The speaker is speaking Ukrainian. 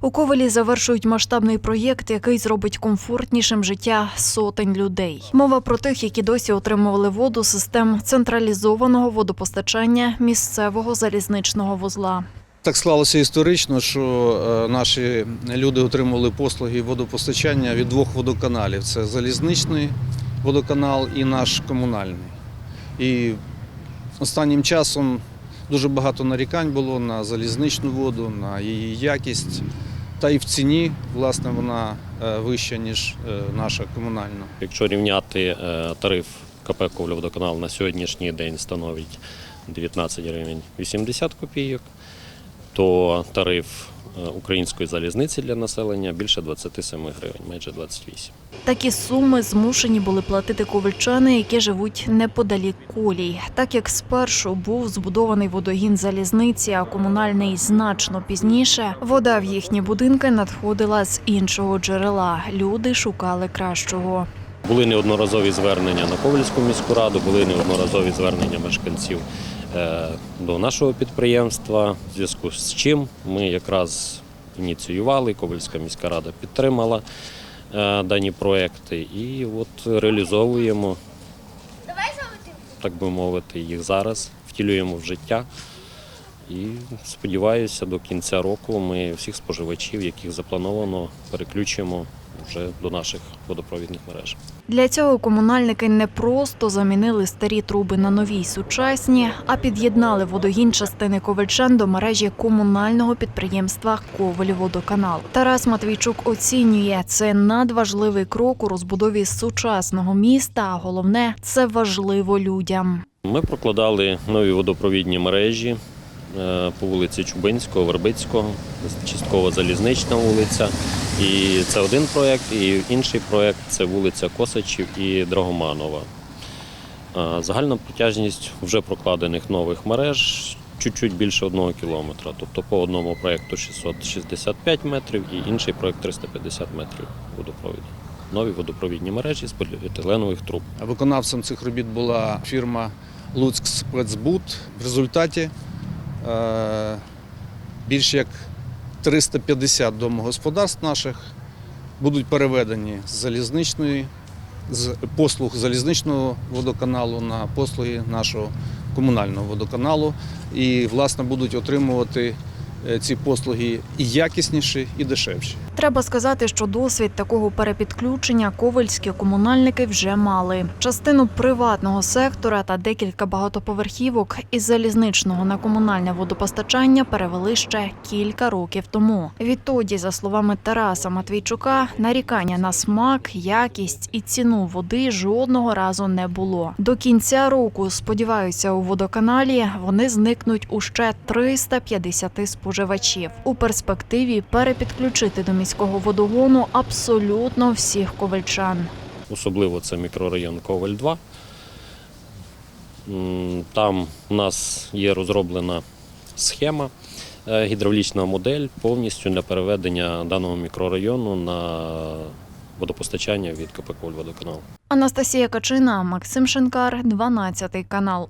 У Ковелі завершують масштабний проєкт, який зробить комфортнішим життя сотень людей. Мова про тих, які досі отримували воду з систем централізованого водопостачання місцевого залізничного вузла. Так склалося історично, що е, наші люди отримували послуги водопостачання від двох водоканалів: це залізничний водоканал і наш комунальний. І останнім часом дуже багато нарікань було на залізничну воду, на її якість. Та і в ціні, власне, вона е, вища, ніж е, наша комунальна. Якщо рівняти е, тариф КП «Ковліводоканал» на сьогоднішній день становить 19 гривень 80 копійок, то тариф е, української залізниці для населення більше 27 гривень, майже 28. Такі суми змушені були платити ковальчани, які живуть неподалік колій. Так як спершу був збудований водогін залізниці, а комунальний значно пізніше, вода в їхні будинки надходила з іншого джерела. Люди шукали кращого. Були неодноразові звернення на Ковальську міську раду, були неодноразові звернення мешканців до нашого підприємства, в зв'язку з чим ми якраз ініціювали, Ковальська міська рада підтримала е, дані проекти і от реалізовуємо, так би мовити, їх зараз, втілюємо в життя. І сподіваюся, до кінця року ми всіх споживачів, яких заплановано, переключимо вже до наших водопровідних мереж. Для цього комунальники не просто замінили старі труби на нові й сучасні, а під'єднали водогін частини ковальчан до мережі комунального підприємства Коваліводоканал. Тарас Матвійчук оцінює це надважливий крок у розбудові сучасного міста. А головне це важливо людям. Ми прокладали нові водопровідні мережі е, по вулиці Чубинського, Вербицького, частково залізнична вулиця. І це один проєкт, і інший проєкт це вулиця Косачів і Драгоманова. Загальна протяжність вже прокладених нових мереж чуть-чуть більше одного кілометра. Тобто по одному проєкту 665 метрів і інший проєкт 350 метрів водопровіду. Нові водопровідні мережі з поліетиленових труб. Виконавцем цих робіт була фірма Луцьк Спецбут. В результаті е, більш як 350 домогосподарств наших будуть переведені з залізничної з послуг залізничного водоканалу на послуги нашого комунального водоканалу і власне будуть отримувати е, ці послуги і якісніші, і дешевші. Треба сказати, що досвід такого перепідключення ковальські комунальники вже мали. Частину приватного сектора та декілька багатоповерхівок із залізничного на комунальне водопостачання перевели ще кілька років тому. Відтоді, за словами Тараса Матвійчука, нарікання на смак, якість і ціну води жодного разу не було. До кінця року, сподіваюся, у водоканалі вони зникнуть у ще 350 споживачів. У перспективі перепідключити до міського водогону абсолютно всіх ковальчан. Особливо це мікрорайон Коваль 2. Там у нас є розроблена схема, е, гідравлічна модель повністю для переведення даного мікрорайону на водопостачання від КП «Коваль-Водоканал». Анастасія Качина, Максим Шинкар, 12 канал.